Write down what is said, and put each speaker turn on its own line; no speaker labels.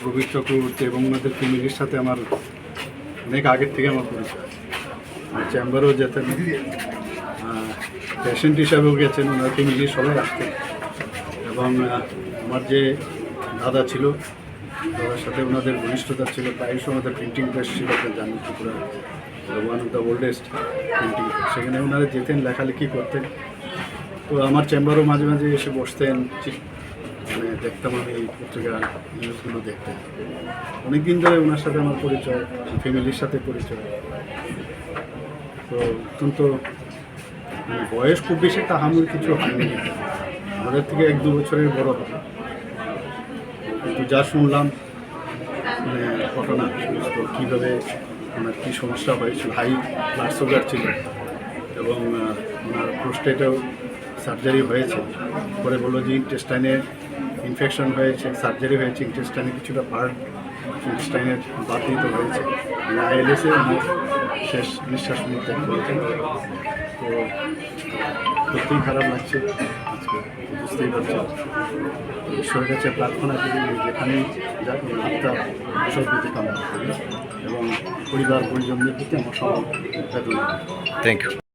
প্রবীর চক্রবর্তী এবং ওনাদের ফ্যামিলির সাথে আমার অনেক আগের থেকে আমার পরিচয়। চেম্বারেও যেতেন পেশেন্ট হিসাবেও গেছেন, ওনার ফ্যামিলির সবাই আসতেন। এবং আমার যে দাদা ছিল দাদার সাথে ওনাদের ঘনিষ্ঠতা ছিল প্রায়শ ওনাদের প্রিন্টিং প্রেস ছিল জানেন Tripura one of the oldest printing সেখানে ওনারা যেতেন, লেখালেখি করতেন। তো আমার চেম্বারও মাঝে মাঝে এসে বসতেন মানে দেখতাম আমি এই পত্রিকা নিউজগুলো দেখতাম। অনেক দিন ধরে ওনার সাথে আমার পরিচয় ফ্যামিলির সাথে পরিচয়। তো অত্যন্ত মানে বয়স খুব বেশি একটা কিছু হয়নি। আমাদের থেকে এক দু বছরের বড় হবে। কিন্তু যা শুনলাম মানে ঘটনা সমস্ত কীভাবে ওনার কী সমস্যা হয়েছিল হাই ব্লাড সুগার ছিল এবং ওনার প্রোস্টেটেও সার্জারি হয়েছে। পরে বলল যে ইন্টেস্টাইনে ইনফেকশন হয়েছে সার্জারি হয়েছে ইন্টেস্টাইনে কিছুটা পার্ট ইন্টেস্টাইনের দিতে হয়েছে। আইএলএসে ওনার শেষ নিঃশ্বাস নিতে করেছেন তো সত্যিই খারাপ লাগছে। বুঝতেই পারছেন ঈশ্বরের কাছে প্রার্থনা করি যেখানেই আত্মা সদ্গতি কামনা করি। এবং পরিবার পরিজনদের প্রতি আমার সব
থ্যাংক ইউ